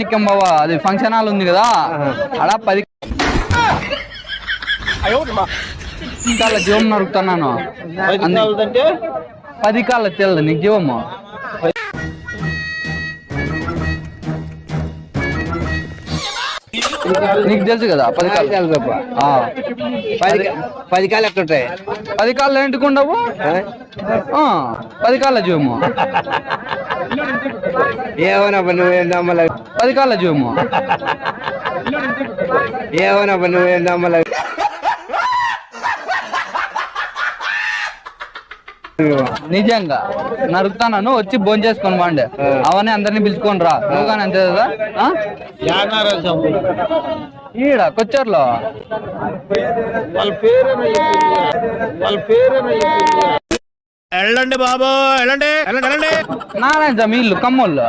నిక్కం బాబా అది function hall ఉంది కదా అలా పది కాళ్ళ జీవం నరుకుతున్నాను. పది కాళ్ళ తెలదు నీకు జీవము? నీకు తెలుసు కదా పది కాళ్ళు. పది పది కాలు ఉంటాయి పది కాళ్ళు ఆ, పది కాళ్ళ జీవము. ఏమోనబ్బా నువ్వేం నమ్మలే పది కాళ్ళ జీవము ఏమోనబ్బా నువ్వేం నమ్మలే నిజంగా నరుకుతాను వచ్చి భోజనం చేసుకొని బాండే అవన్నీ అందరిని పిలుచుకొని రా. నువ్వు కానీ అంతే కదా? ఆ? ఈడ కొచ్చారులో? వాళ్ళ పేరు వాళ్ళ పేరు వెళ్ళండి బాబు వెళ్ళండి. వెళ్ళండి వెళ్ళండి. నారాయణ మీ ఇల్లు కమ్మోళ్ళు.